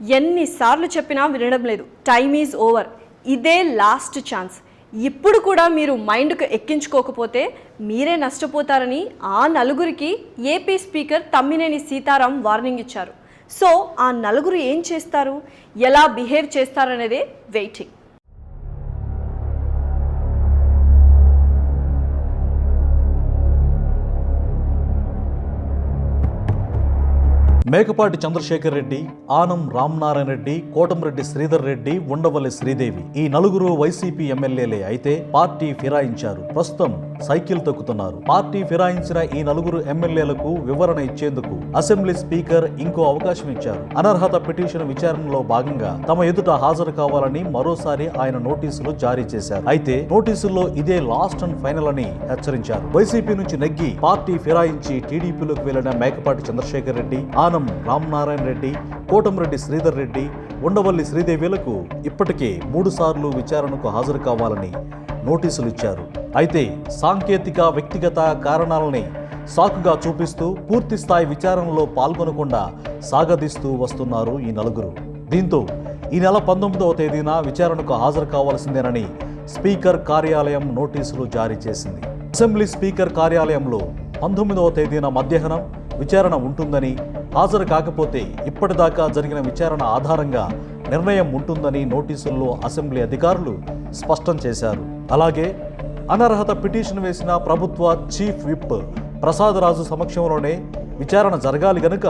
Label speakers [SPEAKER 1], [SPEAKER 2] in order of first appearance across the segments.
[SPEAKER 1] ఎన్నిసార్లు చెప్పినా వినడం లేదు. టైమ్ ఈజ్ ఓవర్ ఇదే లాస్ట్ ఛాన్స్ ఇప్పుడు కూడా మీరు మైండ్కు ఎక్కించుకోకపోతే మీరే నష్టపోతారని ఆ నలుగురికి AP speaker Tammineni Sitaram warning ఇచ్చారు. సో ఆ నలుగురు ఏం చేస్తారు? ఎలా బిహేవ్ చేస్తారనేదే వెయిటింగ్
[SPEAKER 2] మేకపాటి చంద్రశేఖర్ రెడ్డి ఆనం రామనారాయణ రెడ్డి కోటంరెడ్డి శ్రీధర్ రెడ్డి ఉండవల్లి శ్రీదేవి ఈ నలుగురు వైసీపీ ఎమ్మెల్యేలే అయితే పార్టీ ఫిరాయించారు. ప్రస్తుతం సైకిల్ తొక్కుతున్నారు. పార్టీ ఫిరాయించిన ఈ నలుగురు ఎమ్మెల్యేలకు వివరణ ఇచ్చేందుకు అసెంబ్లీ స్పీకర్ ఇంకో అవకాశం ఇచ్చారు. అనర్హత పిటిషన్ విచారణలో భాగంగా తమ ఎదుట హాజరు కావాలని మరోసారి ఆయన నోటీసులు జారీ చేశారు. అయితే నోటీసుల్లో ఇదే లాస్ట్ అండ్ ఫైనల్ అని హెచ్చరించారు. వైసీపీ నుంచి నెగ్గి పార్టీ ఫిరాయించి టీడీపీలోకి వెళ్ళిన మేకపాటి చంద్రశేఖర్ రెడ్డి ఆనం రామనారాయణ రెడ్డి కోటంరెడ్డి శ్రీధర్ రెడ్డి ఉండవల్లి శ్రీదేవిలకు ఇప్పటికే మూడు సార్లు విచారణకు హాజరు కావాలని నోటీసులు ఇచ్చారు. అయితే సాంకేతిక వ్యక్తిగత కారణాలని సాకుగా చూపిస్తూ పూర్తి స్థాయి విచారణలో పాల్గొనకుండా సాగదీస్తూ వస్తున్నారు ఈ నలుగురు. దీంతో ఈ నెల పంతొమ్మిదవ తేదీన విచారణకు హాజరు కావాల్సిందేనని స్పీకర్ కార్యాలయం నోటీసులు జారీ చేసింది. అసెంబ్లీ స్పీకర్ కార్యాలయంలో పంతొమ్మిదవ తేదీన మధ్యాహ్నం విచారణ ఉంటుందని హాజరు కాకపోతే ఇప్పటిదాకా జరిగిన విచారణ ఆధారంగా నిర్ణయం ఉంటుందని నోటీసుల్లో అసెంబ్లీ అధికారులు స్పష్టం చేశారు. అలాగే అనర్హత పిటిషన్ వేసిన ప్రభుత్వ చీఫ్ విప్ ప్రసాదరాజు సమక్షంలోనే విచారణ జరగాలి గనుక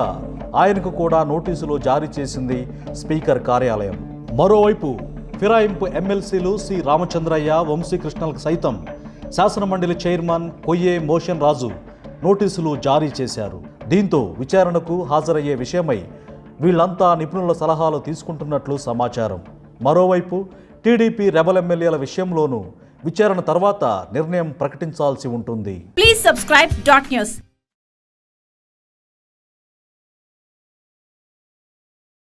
[SPEAKER 2] ఆయనకు కూడా నోటీసులు జారీ చేసింది స్పీకర్ కార్యాలయం. మరోవైపు ఫిరాయింపు ఎమ్మెల్సీలు సి రామచంద్రయ్య వంశీకృష్ణలకు సైతం శాసనమండలి చైర్మన్ కొయ్యే మోషన్ రాజు నోటీసులు జారీ చేశారు. దీంతో విచారణకు హాజరయ్యే విషయమై వీళ్ళంతా నిపుణుల సలహాలు తీసుకుంటున్నట్లు సమాచారం. మరోవైపు టీడీపీ రెబల్ ఎమ్మెల్యేల విషయంలోనూ విచారణ తర్వాత నిర్ణయం ప్రకటించాల్సి ఉంటుంది.
[SPEAKER 3] Please subscribe dot news